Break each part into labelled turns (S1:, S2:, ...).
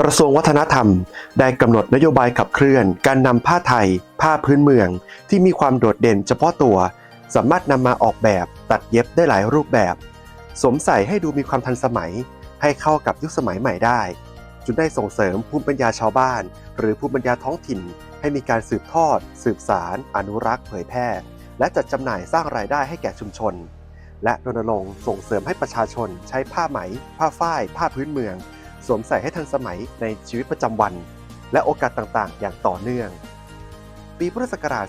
S1: กระทรวงวัฒนธรรม ได้กำหนดนโยบายขับเคลื่อน การนำผ้าไทย ผ้าพื้นเมือง ที่มีความโดดเด่นเฉพาะตัว สามารถนำมาออกแบบตัดเย็บได้หลายรูปแบบ สวมใส่ให้ดูมีความทันสมัย ให้เข้ากับยุคสมัยใหม่ได้จนได้ส่งเสริมภูมิปัญญาชาวบ้าน หรือภูมิปัญญาท้องถิ่น ให้มีการสืบทอด สืบสาร อนุรักษ์เผยแพร่ และจัดจำหน่ายสร้างรายได้ให้แก่ชุมชน และรณรงค์ส่งเสริมให้ประชาชนใช้ผ้าไหม ผ้าฝ้าย ผ้าพื้นเมือง สวมใส่ให้ทันสมัยในชีวิตประจำวัน และโอกาสต่างๆ อย่างต่อเนื่อง ปีพุทธศักราช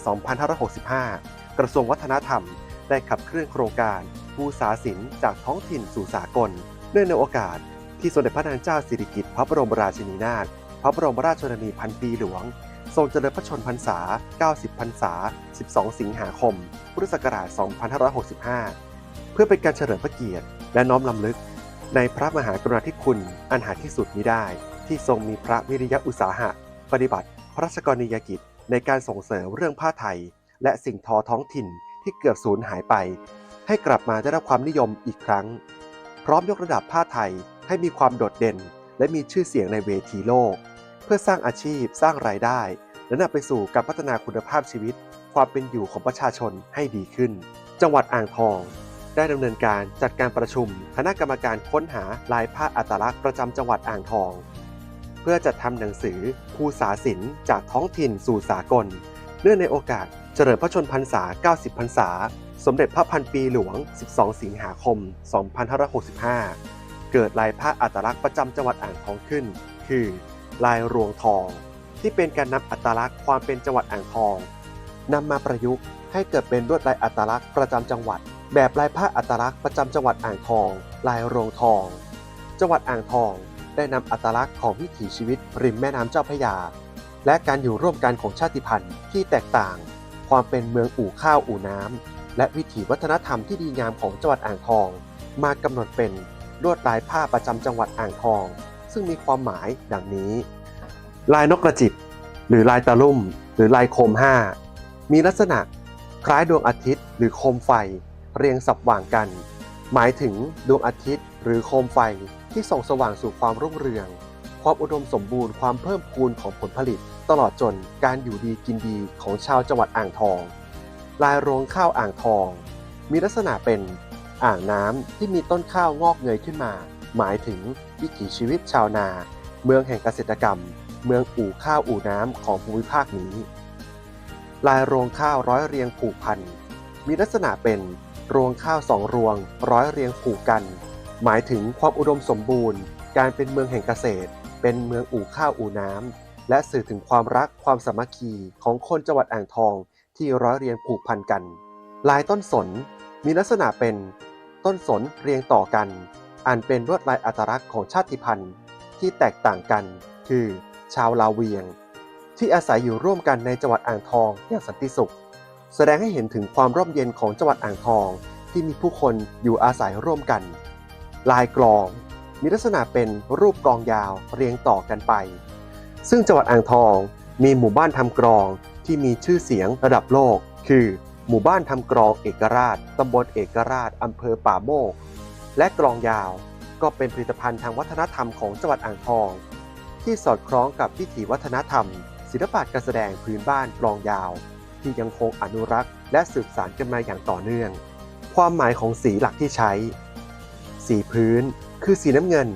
S1: 2565 กระทรวงวัฒนธรรม ได้ขับเคลื่อนโครงการภูษาศิลป์จากท้องถิ่นสู่สากล เนื่องในโอกาสที่สมเด็จพระนางเจ้าสิริกิติ์พระบรมราชินีนาถพระบรมราชชนนีพันปีหลวง ทรงเจริญพระชนมพรรษา 90 พรรษา 12 สิงหาคม พุทธศักราช 2565 เพื่อเป็นการเฉลิมพระเกียรติและน้อมลำลึก ในพระมหากรุณาธิคุณอันหาที่สุดมิได้ ที่ทรงมีพระวิริยะอุตสาหะ ปฏิบัติพระราชกรณียกิจในการส่งเสริมเรื่องผ้าไทย และสิ่งทอท้องถิ่นที่เกือบสูญหายไป ให้กลับมาได้รับความนิยมอีกครั้ง พร้อมยกระดับผ้าไทยให้มีความโดดเด่น และมีชื่อเสียงในเวทีโลก เพื่อสร้างอาชีพสร้างรายได้ และนำไปสู่การพัฒนาคุณภาพชีวิต ความเป็นอยู่ของประชาชนให้ดีขึ้น จังหวัดอ่างทอง ได้ดำเนินการจัดการประชุม คณะกรรมการค้นหาลายผ้าอัตลักษณ์ประจำจังหวัดอ่างทอง เพื่อจัดทำหนังสือภูษาศิลป์จากท้องถิ่นสู่สากล เนื่องในโอกาสเฉลิมพระชนพรรษา 90 พรรษา สมเด็จพระพันปีหลวง 12 สิงหาคม 2565 เกิดลายผ้าอัตลักษณ์ประจำจังหวัดอ่างทองขึ้น คือ ลายรวงทอง ที่เป็นการนำอัตลักษณ์ความเป็นจังหวัดอ่างทองนำมาประยุกต์ให้เกิดเป็นลวดลายอัตลักษณ์ประจำจังหวัด แบบลายผ้าอัตลักษณ์ประจำจังหวัดอ่างทอง ลายโรงทอง จังหวัดอ่างทองได้นำอัตลักษณ์ของวิถีชีวิตริมแม่น้ำเจ้าพระยา และการอยู่ร่วมกันของชาติพันธุ์ที่แตกต่าง ความเป็นเมืองอู่ข้าวอู่น้ำและวิถีวัฒนธรรมที่ดีงามของจังหวัดอ่างทอง มากำหนดเป็นลวดลายผ้าประจำจังหวัดอ่างทอง ซึ่งมีความหมายดังนี้ ลายนกกระจิบ หรือลายตะลุ่ม หรือลายโคมห้ามีลักษณะคล้ายดวงอาทิตย์ หรือโคมไฟ เรียงสับว่างกัน หมายถึงดวงอาทิตย์ หรือโคมไฟที่ส่องสว่างสู่ความรุ่งเรือง ความอุดมสมบูรณ์ความเพิ่มพูนของผลผลิต ตลอดจนการอยู่ดีกินดีของชาวจังหวัดอ่างทอง ลายรวงข้าวอ่างทอง มีลักษณะเป็นอ่างน้ำที่มีต้นข้าวงอกเงยขึ้นมา หมายถึงวิถีชีวิตชาวนา เมืองแห่งเกษตรกรรม เมืองอู่ข้าวอู่น้ำของภูมิภาคนี้ ลายรวงข้าวร้อยเรียงผูกพัน มีลักษณะเป็น รวงข้าวสองรวง ร้อยเรียงผูกกัน หมายถึงความอุดมสมบูรณ์ การเป็นเมืองแห่งเกษตร เป็นเมืองอู่ข้าวอู่น้ำและสื่อถึงความรักความสามัคคีของคนจังหวัดอ่างทอง ที่ร้อยเรียงผูกพันกัน ลายต้นสนมีลักษณะเป็น ต้นสนเรียงต่อกัน อันเป็นลวดลายอัตลักษณ์ของชาติพันธุ์ ที่แตกต่างกัน คือ ชาวลาเวียง ที่อาศัยอยู่ร่วมกันในจังหวัดอ่างทองอย่างสันติสุข แสดงให้เห็นถึงความร่มเย็นของจังหวัดอ่างทอง ที่มีผู้คนอยู่อาศัยร่วมกัน ลายกลอง มีลักษณะเป็นรูปกลองยาวเรียงต่อกันไป ซึ่งจังหวัดอ่างทอง มีหมู่บ้านทำกรองที่มีชื่อเสียงระดับโลก คือ หมู่บ้านทำกรองเอกราชตำบลเอกราชอำเภอป่าโมก และกลองยาวก็เป็นผลิตภัณฑ์ทางวัฒนธรรมของจังหวัดอ่างทอง ที่สอดคล้องกับวิถีวัฒนธรรม ศิลปะการแสดงพื้นบ้านกลองยาว ที่ยังคงอนุรักษ์ และสืบสานกันมาอย่างต่อเนื่อง ความหมายของสีหลักที่ใช้ สีพื้น คือสีน้ำเงิน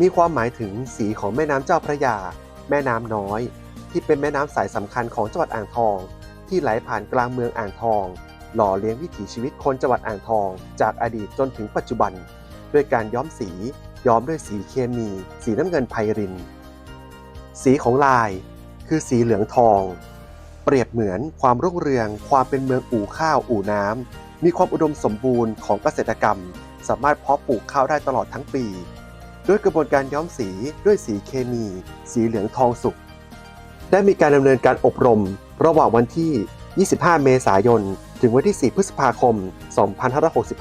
S1: มีความหมายถึงสีของแม่น้ำเจ้าพระยา แม่น้ำน้อย ที่เป็นแม่น้ำสายสำคัญของจังหวัดอ่างทอง ที่ไหลผ่านกลางเมืองอ่างทอง หล่อเลี้ยงวิถีชีวิตคนจังหวัดอ่างทอง จากอดีตจนถึงปัจจุบัน ด้วยการย้อมสีย้อมด้วยสีเคมี สีน้ำเงินไพริน สีของลาย คือสีเหลืองทอง เปรียบเหมือนความรุ่งเรือง ความเป็นเมืองอู่ข้าวอู่น้ำมีความอุดมสมบูรณ์ของเกษตรกรรม สามารถเพาะปลูกข้าวได้ตลอดทั้งปี ด้วยกระบวนการย้อมสีด้วยสีเคมี สีเหลืองทองสุก ได้มีการดำเนินการอบรม ระหว่างวันที่ 25 เมษายน ถึงวันที่ 4 พฤษภาคม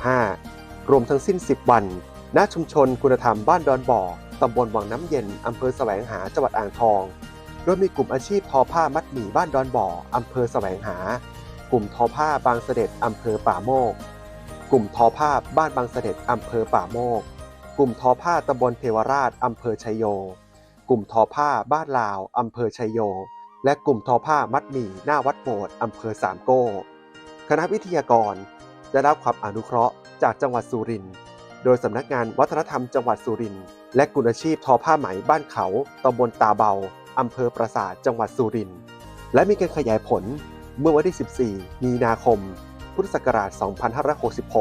S1: 2565 รวมทั้งสิ้น 10 วัน ณ ชุมชนคุณธรรมบ้านดอนบ่อตำบลวังน้ำเย็นอำเภอแสวงหาจังหวัดอ่างทอง โดยมีกลุ่มอาชีพทอผ้ามัดหมี่บ้านดอนบ่ออำเภอแสวงหา กลุ่มทอผ้าบางเสด็จอำเภอป่าโมก กลุ่มทอผ้าบ้านบางเสด็จอำเภอป่าโมก กลุ่มทอผ้าตำบลเทวราชอำเภอชัยโย กลุ่มทอผ้าบ้านลาวอำเภอชัยโย และกลุ่มทอผ้ามัดหมี่หน้าวัดโบสถ์อำเภอสามโก้ คณะวิทยากรได้รับความอนุเคราะห์จากจังหวัดสุรินทร์โดยสำนักงานวัฒนธรรมจังหวัดสุรินทร์และกลุ่มอาชีพทอผ้าไหมบ้านเขาตำบลตาเบา อำเภอปราสาทจังหวัดสุรินทร์และมีการขยายผลเมื่อวันที่ 14 มีนาคม พุทธศักราช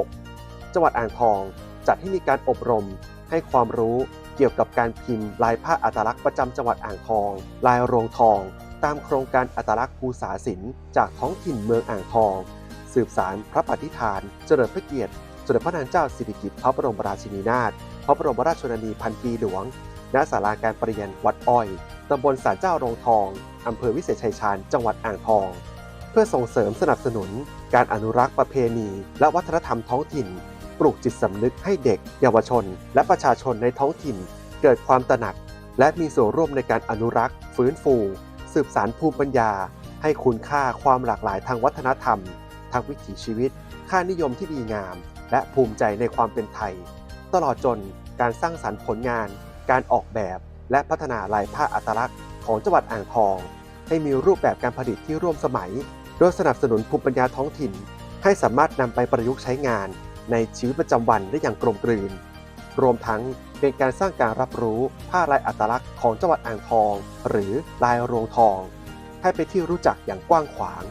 S1: 2566 จังหวัดอ่างทองจัดให้มีการอบรมให้ความรู้เกี่ยวกับการพิมพ์ลายผ้าอัตลักษณ์ประจำจังหวัดอ่างทอง ลายโรงทอง ตามโครงการอัตลักษณ์ภูษาศิลป์จากท้องถิ่นเมืองอ่างทอง สืบสารพระปฏิฐาน เจริญพระเกียรติสมเด็จพระนางเจ้าสิริกิติ์พระบรมราชินีนาถพระบรมราชชนนีพันปีหลวงณศาลาการประเรียนวัดอ้อย ตำบลสารเจ้าโรงทอง อำเภอวิเศษชัยชาญ จังหวัดอ่างทอง เพื่อส่งเสริมสนับสนุน การอนุรักษ์ประเพณี และวัฒนธรรมท้องถิ่น ปลูกจิตสำนึกให้เด็ก เยาวชน และประชาชนในท้องถิ่น เกิดความตระหนัก และมีส่วนร่วมในการอนุรักษ์ ฟื้นฟู สืบสารภูมิปัญญา ให้คุณค่าความหลากหลายทางวัฒนธรรมทางวิถีชีวิต ค่านิยมที่ดีงาม และภูมิใจในความเป็นไทย ตลอดจนการสร้างสรรค์ผลงาน การออกแบบ และพัฒนาลายผ้าอัตลักษณ์ของจังหวัดอ่างทอง ให้มีรูปแบบการผลิตที่ร่วมสมัย โดยสนับสนุนภูมิปัญญาท้องถิ่น ให้สามารถนำไปประยุกต์ใช้งาน ในชีวิตประจำวันได้อย่างกลมกลืน รวมทั้งเป็นการสร้างการรับรู้ผ้าลายอัตลักษณ์ของจังหวัดอ่างทอง หรือลายรวงทอง ให้เป็นที่รู้จักอย่างกว้างขวาง